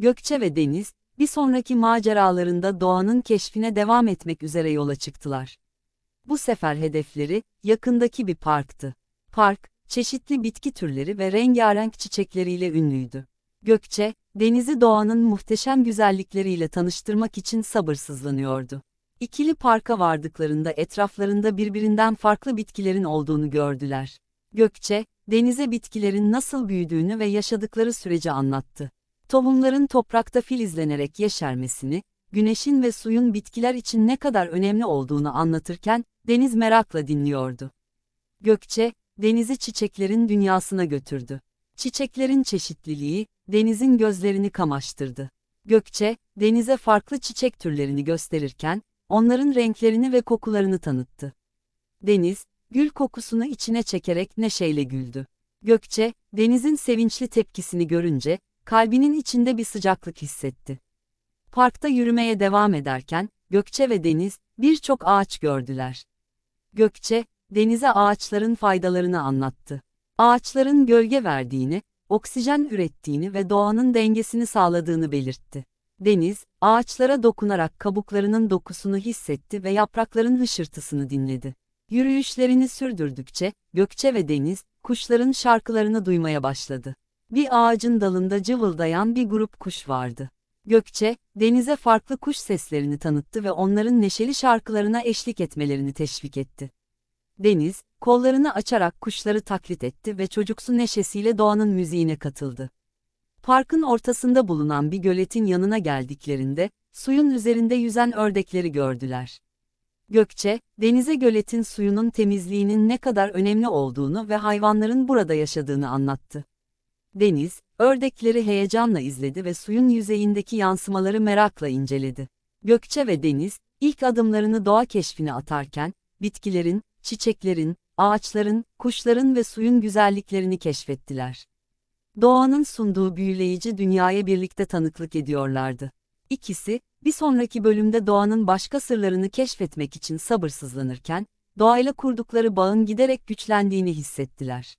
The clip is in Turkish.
Gökçe ve Deniz, bir sonraki maceralarında doğanın keşfine devam etmek üzere yola çıktılar. Bu sefer hedefleri, yakındaki bir parktı. Park, çeşitli bitki türleri ve rengarenk çiçekleriyle ünlüydü. Gökçe, Deniz'i doğanın muhteşem güzellikleriyle tanıştırmak için sabırsızlanıyordu. İkili parka vardıklarında etraflarında birbirinden farklı bitkilerin olduğunu gördüler. Gökçe, Deniz'e bitkilerin nasıl büyüdüğünü ve yaşadıkları süreci anlattı. Tohumların toprakta filizlenerek yeşermesini, güneşin ve suyun bitkiler için ne kadar önemli olduğunu anlatırken, Deniz merakla dinliyordu. Gökçe, Deniz'i çiçeklerin dünyasına götürdü. Çiçeklerin çeşitliliği, Deniz'in gözlerini kamaştırdı. Gökçe, Deniz'e farklı çiçek türlerini gösterirken, onların renklerini ve kokularını tanıttı. Deniz, gül kokusunu içine çekerek neşeyle güldü. Gökçe, Deniz'in sevinçli tepkisini görünce, kalbinin içinde bir sıcaklık hissetti. Parkta yürümeye devam ederken, Gökçe ve Deniz, birçok ağaç gördüler. Gökçe, Deniz'e ağaçların faydalarını anlattı. Ağaçların gölge verdiğini, oksijen ürettiğini ve doğanın dengesini sağladığını belirtti. Deniz, ağaçlara dokunarak kabuklarının dokusunu hissetti ve yaprakların hışırtısını dinledi. Yürüyüşlerini sürdürdükçe, Gökçe ve Deniz, kuşların şarkılarını duymaya başladı. Bir ağacın dalında cıvıldayan bir grup kuş vardı. Gökçe, denize farklı kuş seslerini tanıttı ve onların neşeli şarkılarına eşlik etmelerini teşvik etti. Deniz, kollarını açarak kuşları taklit etti ve çocuksu neşesiyle doğanın müziğine katıldı. Parkın ortasında bulunan bir göletin yanına geldiklerinde, suyun üzerinde yüzen ördekleri gördüler. Gökçe, denize göletin suyunun temizliğinin ne kadar önemli olduğunu ve hayvanların burada yaşadığını anlattı. Deniz, ördekleri heyecanla izledi ve suyun yüzeyindeki yansımaları merakla inceledi. Gökçe ve Deniz, ilk adımlarını doğa keşfine atarken, bitkilerin, çiçeklerin, ağaçların, kuşların ve suyun güzelliklerini keşfettiler. Doğanın sunduğu büyüleyici dünyaya birlikte tanıklık ediyorlardı. İkisi, bir sonraki bölümde doğanın başka sırlarını keşfetmek için sabırsızlanırken, doğayla kurdukları bağın giderek güçlendiğini hissettiler.